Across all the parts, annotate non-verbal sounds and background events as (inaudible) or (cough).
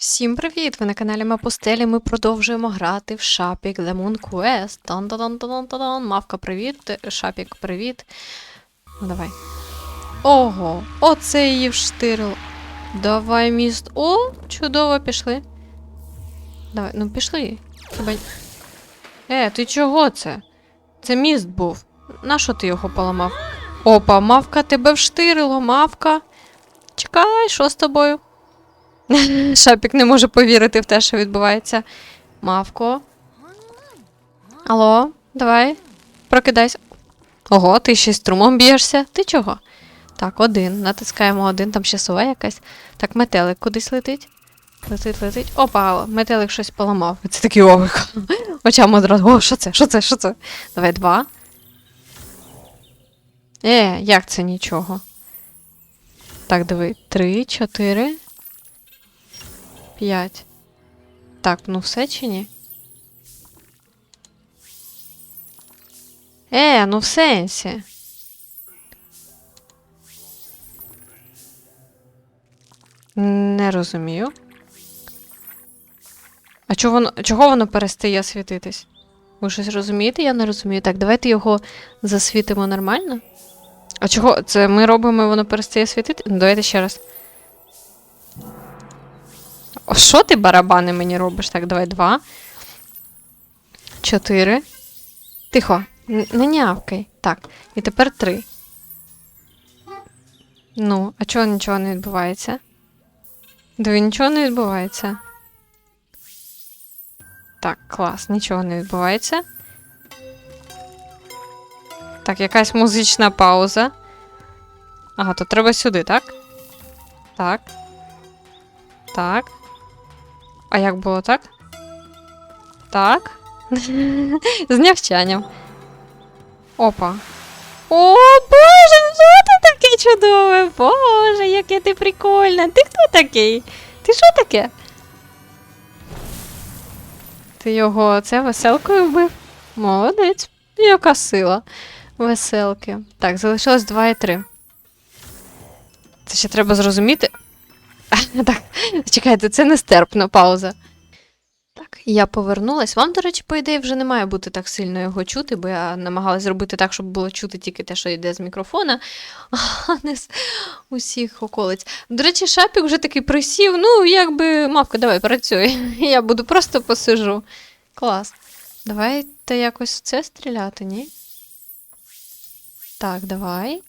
Всім привіт! Ви на каналі Мапустелі. Ми продовжуємо грати в Шапік The Moon тан та дан та дан та дан Мавка, привіт. Шапік, привіт. Ну, давай. Ого, оце її вштирило. Давай міст. О, чудово, пішли. Давай, ну пішли. Хіба... Е, ти чого це? Це міст був. Нащо ти його поламав? Опа, мавка тебе вштирило, мавка. Чекай, що з тобою? (laughs) Шапік не може повірити в те, що відбувається. Мавко. Алло, давай, прокидайся. Ого, ти ще струмом б'єшся. Ти чого? Так, один. Натискаємо один, там ще сова якась. Так, метелик кудись летить. Летить, летить. Опа, метелик щось поламав. Це такий овик. (laughs) Очам одразу. О, що це? Що це? Що це? Давай два. Е, як це нічого? Так, диви. Три, чотири. П'ять. Так, ну все чи ні? Е, ну в сенсі. Не розумію. А чого воно, чого воно перестає світитись? Ви щось розумієте? Я не розумію. Так, давайте його засвітимо нормально. А чого? Це ми робимо і воно перестає світити? Ну, давайте ще раз. О, що ти барабани мені робиш? Так, давай два. Чотири. Тихо, не нявкай. Так, і тепер три. Ну, а чого нічого не відбувається? Диви, нічого не відбувається. Так, клас, нічого не відбувається. Так, якась музична пауза. Ага, то треба сюди, так? Так. Так. А як було так? Так. З нявчанням. Опа. О, Боже, що ти таке чудове? Боже, яке ти прикольне. Ти хто такий? Ти що таке? Ти його це веселкою вбив? Молодець. Яка сила веселки. Так, залишилось 2 і 3. Це ще треба зрозуміти. (laughs) Так, чекайте, це нестерпно, пауза. Так, я повернулась. Вам, до речі, по ідеї, вже не має бути так сильно його чути, бо я намагалась зробити так, щоб було чути тільки те, що йде з мікрофона, (laughs) а не з усіх околиць. До речі, шапік вже такий присів. Ну, якби, мавка, давай, працюй. (laughs) Я буду просто посижу. Клас. Давайте якось в це стріляти, ні? Так, давай.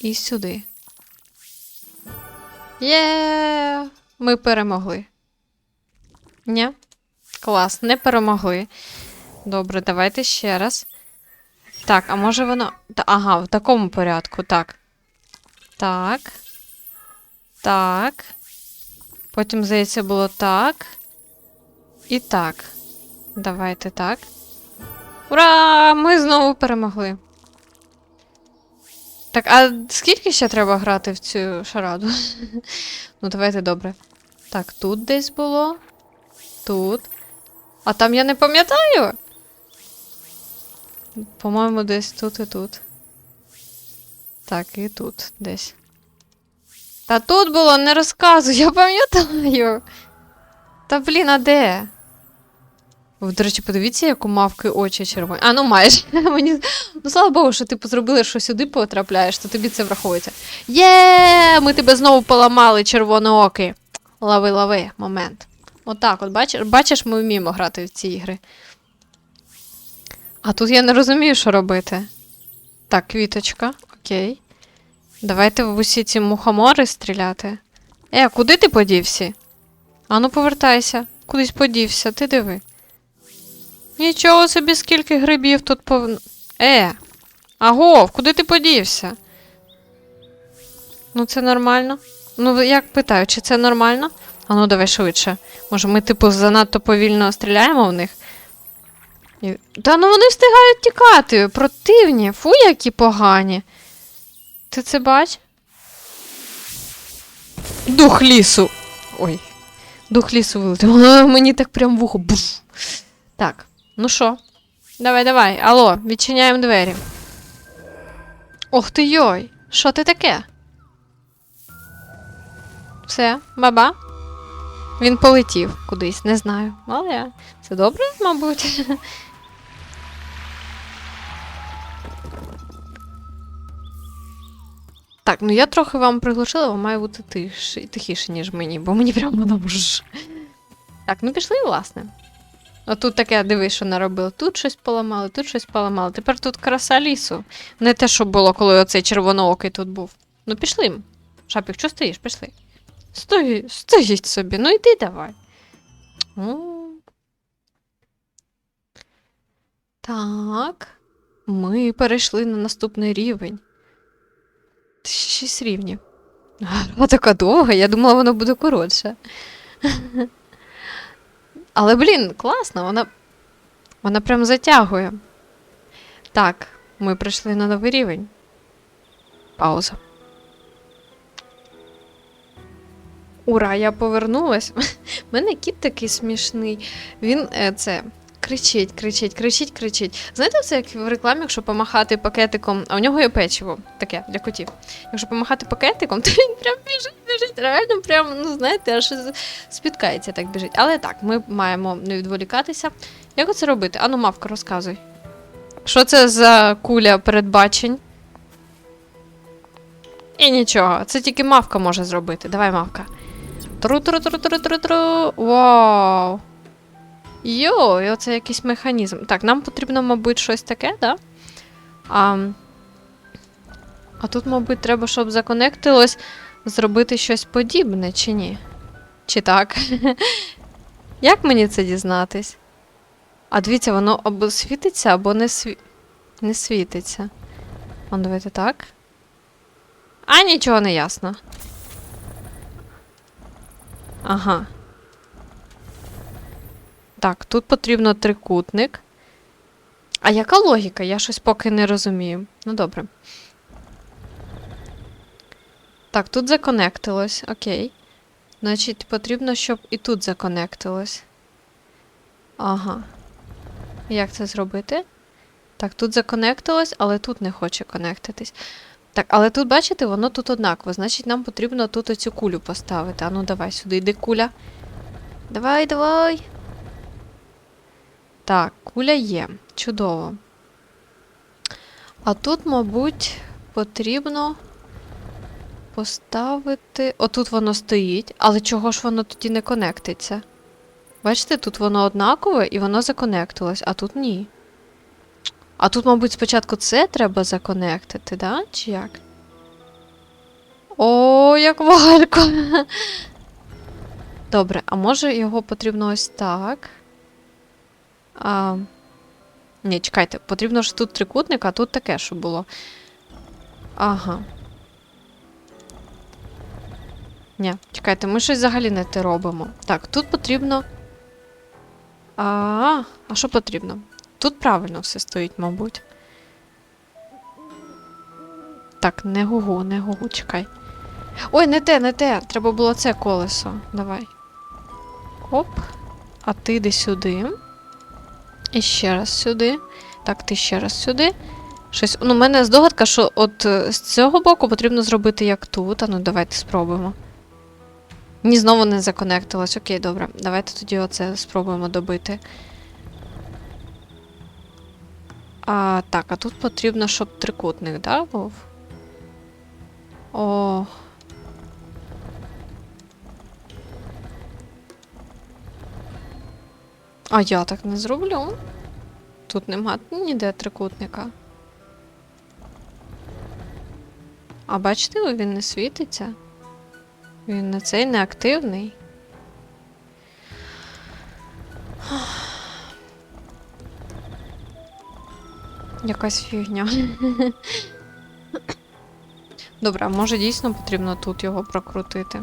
І сюди. Є, ми перемогли. Ні? Клас, не перемогли. Добре, давайте ще раз. Так, а може воно. Ага, в такому порядку, так. Так. Так. Потім, здається, було так. І так. Давайте так. Ура! Ми знову перемогли. Так, а скільки ще треба грати в цю шараду? (laughs) ну, давайте добре. Так, тут десь було. Тут. А там я не пам'ятаю. По-моєму, десь тут і тут. Так, і тут десь. Та тут було, не розказуй, я пам'ятаю. Та блін, а де? Ви, до речі, подивіться, як у мавки очі червоні. А, ну майже. (laughs) Мені... Ну, слава Богу, що ти зробила, що сюди потрапляєш, то тобі це враховується. Є, ми тебе знову поламали, червонооки. Лови, лови, момент. Отак, от бачиш, бачиш, ми вміємо грати в ці ігри. А тут я не розумію, що робити. Так, квіточка, окей. Давайте в усі ці мухомори стріляти. Е, куди ти подівся? Ану, повертайся. Кудись подівся, ти диви. Нічого собі, скільки грибів тут пов... Е, агов, куди ти подівся? Ну, це нормально. Ну, як питаю, чи це нормально? А ну, давай швидше. Може, ми, типу, занадто повільно стріляємо в них? І... Та ну вони встигають тікати. Противні. Фу, які погані. Ти це бач? Дух лісу. Ой. Дух лісу вилетів. (laughs) Мені так прям в ухо. Буш. Так, ну що? Давай, давай. Алло, відчиняємо двері. Ох ти йой! Що ти таке? Все, баба? Він полетів кудись, не знаю. Але це добре, мабуть. (laughs) Так, ну я трохи вам приглушила, вам має бути тихіше, ніж мені, бо мені прямо ж. Так, ну пішли, власне. Отут таке, дивись, що наробили. Тут щось поламали, тут щось поламали. Тепер тут краса лісу. Не те, що було, коли оцей червоноокий тут був. Ну пішли. Шапік, що стоїш? Пішли. Стой, стоїть собі, ну йди давай. О. Так. Ми перейшли на наступний рівень. Шість рівнів. Гра така довга, я думала, воно буде коротше. Але, блін, класно, вона. Вона прям затягує. Так, ми прийшли на новий рівень. Пауза. Ура, я повернулась. У (laughs) мене кіт такий смішний. Він е, це. Кричить, кричить, кричить, кричить. Знаєте, це як в рекламі, якщо помахати пакетиком, а у нього є печиво таке для котів. Якщо помахати пакетиком, (laughs) то він прям біжить, біжить. Реально, прям, ну знаєте, аж спіткається так біжить. Але так, ми маємо не відволікатися. Як оце робити? Ану, мавка, розказуй. Що це за куля передбачень? І нічого, це тільки мавка може зробити. Давай, мавка. Тру-тру-тру-тру-тру-тру. Вау. Йо, і оце якийсь механізм. Так, нам потрібно, мабуть, щось таке, да? А, а тут, мабуть, треба, щоб законектилось, зробити щось подібне, чи ні? Чи так? (laughs) Як мені це дізнатись? А дивіться, воно або світиться, або не, сві... не світиться. А, давайте так. А нічого не ясно. Ага. Так, тут потрібно трикутник. А яка логіка? Я щось поки не розумію. Ну, добре. Так, тут законектилось. Окей. Значить, потрібно, щоб і тут законектилось. Ага. Як це зробити? Так, тут законектилось, але тут не хоче конектитись. Так, але тут, бачите, воно тут однаково. Значить, нам потрібно тут оцю кулю поставити. А ну давай сюди, йди куля. Давай, давай. Так, куля є. Чудово. А тут, мабуть, потрібно поставити. Отут воно стоїть, але чого ж воно тоді не конектиться? Бачите, тут воно однакове і воно законектилось, а тут ні. А тут, мабуть, спочатку це треба законектити, да? Чи як? О, як валько. (laughs) Добре, а може його потрібно ось так? А... Ні, чекайте, потрібно ж тут трикутник, а тут таке, що було. Ага. Ні, чекайте, ми щось взагалі не те робимо. Так, тут потрібно. А, а що потрібно? Тут правильно все стоїть, мабуть. Так, не гугу, не гугу, чекай. Ой, не те, не те. Треба було це колесо. Давай. Оп. А ти йди сюди. І ще раз сюди. Так, ти ще раз сюди. Щось. Ну, у мене здогадка, що от е, з цього боку потрібно зробити як тут. А ну давайте спробуємо. Ні, знову не законектилось. Окей, добре. Давайте тоді оце спробуємо добити. А, так, а тут потрібно, щоб трикутник, да, був? О. А я так не зроблю. Тут нема ніде трикутника. А бачите, він не світиться. Він на цей не активний. Якась фігня. Добре, а може дійсно потрібно тут його прокрутити?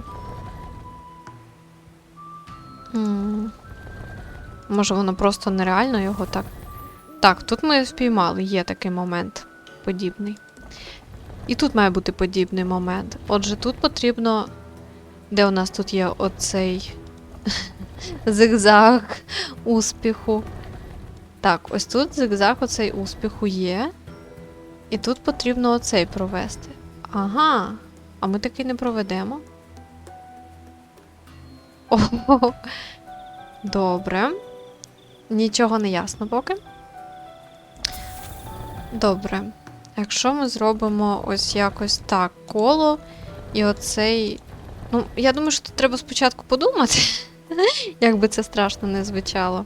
Може воно просто нереально його так. Так, тут ми спіймали, є такий момент подібний. І тут має бути подібний момент. Отже, тут потрібно. Де у нас тут є оцей зигзаг успіху? Так, ось тут зигзаг оцей успіху є. І тут потрібно оцей провести. Ага. А ми такий не проведемо. Ого. Добре. Нічого не ясно поки. Добре. Якщо ми зробимо ось якось так коло, і оцей. Ну, я думаю, що тут треба спочатку подумати, (laughs) як би це страшно не звучало.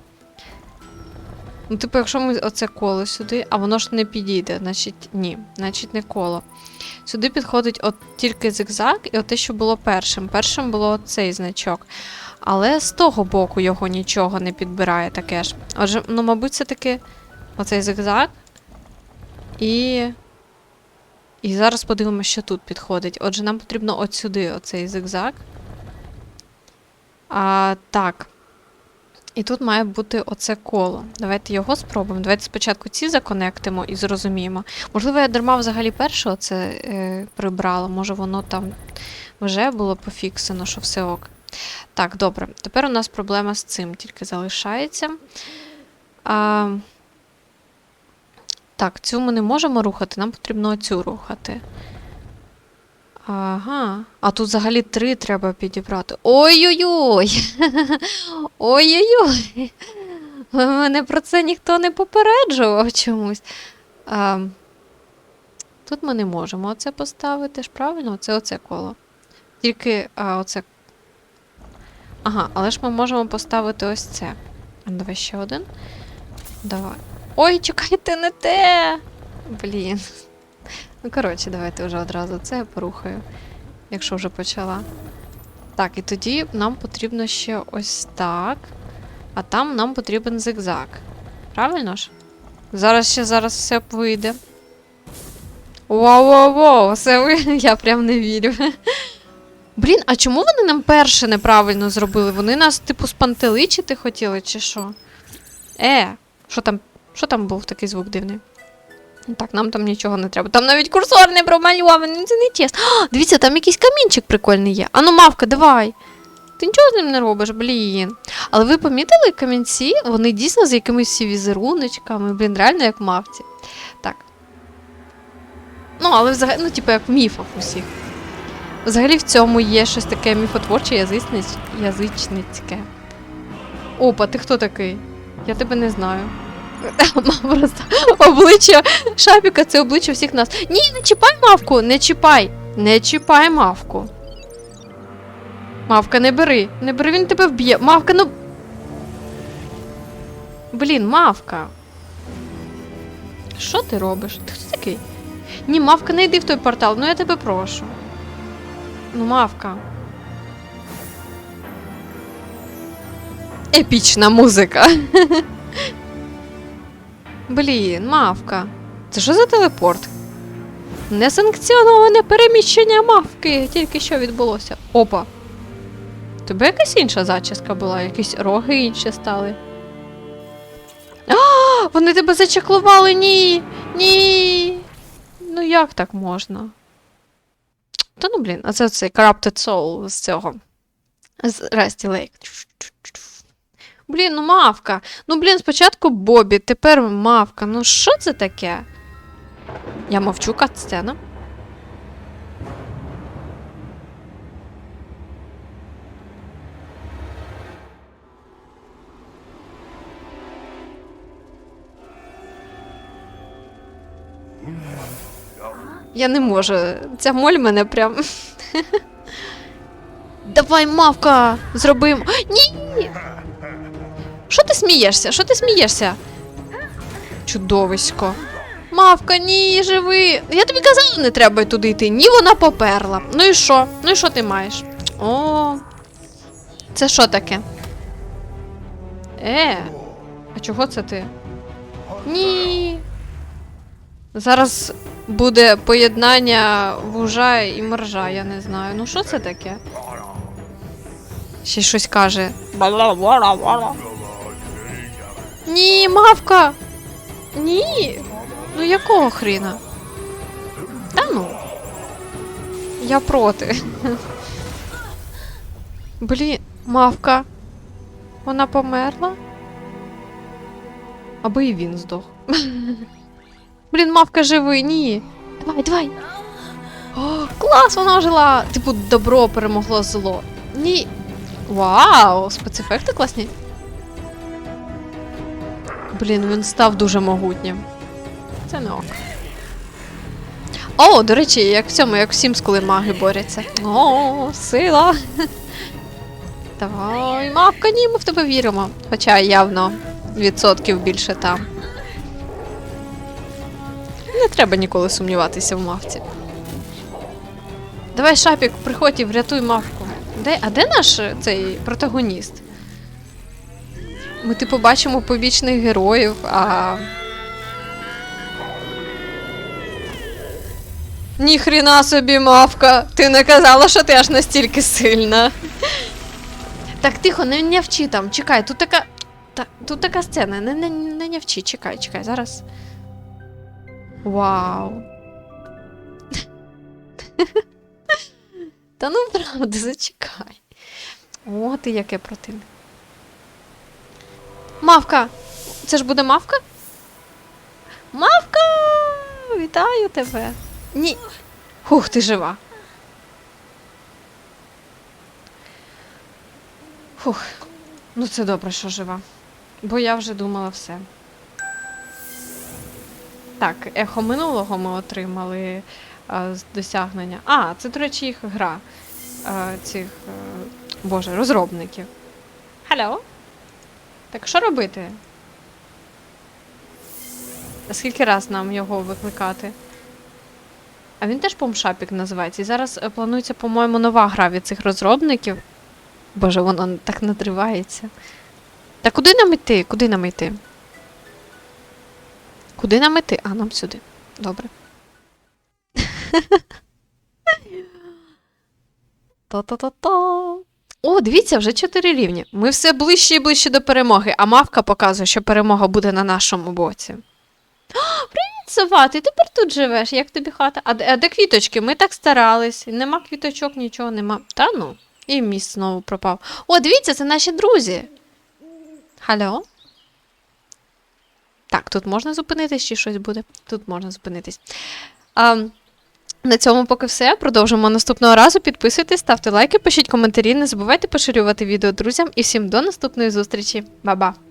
Ну, типу, якщо ми оце коло сюди, а воно ж не підійде, значить ні, значить не коло. Сюди підходить от тільки зигзаг і от те, що було першим. Першим було цей значок. Але з того боку його нічого не підбирає таке ж. Отже, ну, мабуть, це таки оцей зигзаг. І. І зараз подивимося, що тут підходить. Отже, нам потрібно от сюди оцей зигзаг. А, так. І тут має бути оце коло. Давайте його спробуємо. Давайте спочатку ці законектимо і зрозуміємо. Можливо, я дарма взагалі перше оце е, прибрала. Може, воно там вже було пофіксено, що все ок. Так, добре. Тепер у нас проблема з цим тільки залишається. А, так, цю ми не можемо рухати, нам потрібно цю рухати. Ага. А тут взагалі три треба підібрати. Ой-ой-ой! (laughs) Ой-ой-ой! (laughs) Мене про це ніхто не попереджував чомусь. А, тут ми не можемо оце поставити ж правильно? Це оце коло. Тільки а, оце. Ага, але ж ми можемо поставити ось це. Давай ще один. Давай. Ой, чекайте, не те! Блін. Ну, коротше, давайте вже одразу це порухаю, якщо вже почала. Так, і тоді нам потрібно ще ось так. А там нам потрібен зигзаг. Правильно ж? Зараз ще зараз все вийде. Вау-вау-вау, все ви... (laughs) Я прям не вірю. Блін, а чому вони нам перше неправильно зробили? Вони нас, типу, спантеличити хотіли, чи що? Е, що там? Що там був такий звук дивний? Так, нам там нічого не треба. Там навіть курсор не промальований, ну це не чесно. А, дивіться, там якийсь камінчик прикольний є. Ану, мавка, давай. Ти нічого з ним не робиш, блін. Але ви помітили камінці? Вони дійсно з якимись візеруночками, блін, реально як мавці. Так. Ну, але взагалі, ну, типу, як в міфах усіх. Взагалі в цьому є щось таке міфотворче, язичницьке. Опа, ти хто такий? Я тебе не знаю. Просто обличчя Шапіка це обличчя всіх нас. Ні, не чіпай мавку, не чіпай. Не чіпай мавку. Мавка, не бери. Не бери, він тебе вб'є. Мавка, ну. Блін, мавка. Що ти робиш? Ти хто такий? Ні, мавка, не йди в той портал, ну я тебе прошу. Ну, мавка. Епічна музика. (laughs) Блін, мавка. Це що за телепорт? Несанкціоноване переміщення мавки. Тільки що відбулося. Опа. Тебе якась інша зачіска була, якісь роги інші стали. А, вони тебе зачеклували, ні. Ні. Ну як так можна? Та ну блін, а це цей Corrupted Soul з цього. З Rusty Lake. Блін, ну мавка. Ну, блін, спочатку Бобі, тепер мавка. Ну що це таке? Я мовчу кат-сцена. Я не можу. Ця моль мене прям. (laughs) Давай, мавка! Зробимо. Ні! Смієшся? Що ти смієшся? Чудовисько. Мавка, ні, живи. Я тобі казала, не треба туди йти. Ні, вона поперла. Ну і що? Ну і що ти маєш? О. Це що таке? Е, а чого це ти? Ні. Зараз буде поєднання вужа і моржа, я не знаю. Ну що це таке? Ще щось каже. Ні, мавка! Ні. Ну якого хріна? Та ну. Я проти. (laughs) Блін, мавка. Вона померла? Аби і він здох. (laughs) Блін, мавка живий, ні. Давай, давай. О, клас, вона жила. Типу, добро перемогло зло. Ні. Вау! Спецефекти класні. Блін, він став дуже могутнім. Це не ок. О, до речі, як в цьому, як в Sims, коли маги борються. О, сила! Давай, мавка, ні, ми в тебе віримо. Хоча явно відсотків більше там. Не треба ніколи сумніватися в мавці. Давай, шапік, приходь і врятуй мавку. Де, а де наш е, цей протагоніст? Ми типу бачимо побічних героїв, а. Ніхріна собі, мавка! Ти не казала, що ти аж настільки сильна. Так, тихо, не нявчи там, чекай, тут така. Та, тут така сцена, не, не, не нявчи, чекай, чекай, зараз. Вау. (laughs) Та ну правда, зачекай. О, ти яке противне. Мавка! Це ж буде мавка? Мавка! Вітаю тебе! Ні. Хух, ти жива. Фух. Ну це добре, що жива. Бо я вже думала все. Так, ехо минулого ми отримали а, досягнення. А, це, до речі, їх гра а, цих, е, боже, розробників. Алло? Так що робити? А скільки раз нам його викликати? А він теж помшапік називається. І зараз е, планується, по-моєму, нова гра від цих розробників. Боже, воно так надривається. Та куди нам йти? Куди нам йти? Куди нам йти? А, нам сюди. Добре. (laughs) Та-та-та-та. О, дивіться, вже чотири рівні. Ми все ближче і ближче до перемоги, а мавка показує, що перемога буде на нашому боці. Привіт, сова, ти тепер тут живеш, як тобі хата? А, а де квіточки? Ми так старались. Нема квіточок, нічого нема. Та ну, і міст знову пропав. О, дивіться, це наші друзі. Халло? Так, тут можна зупинитись чи щось буде? Тут можна зупинитись. А, на цьому поки все. Продовжимо наступного разу. Підписуйтесь, ставте лайки, пишіть коментарі, не забувайте поширювати відео друзям і всім до наступної зустрічі. Ба-ба!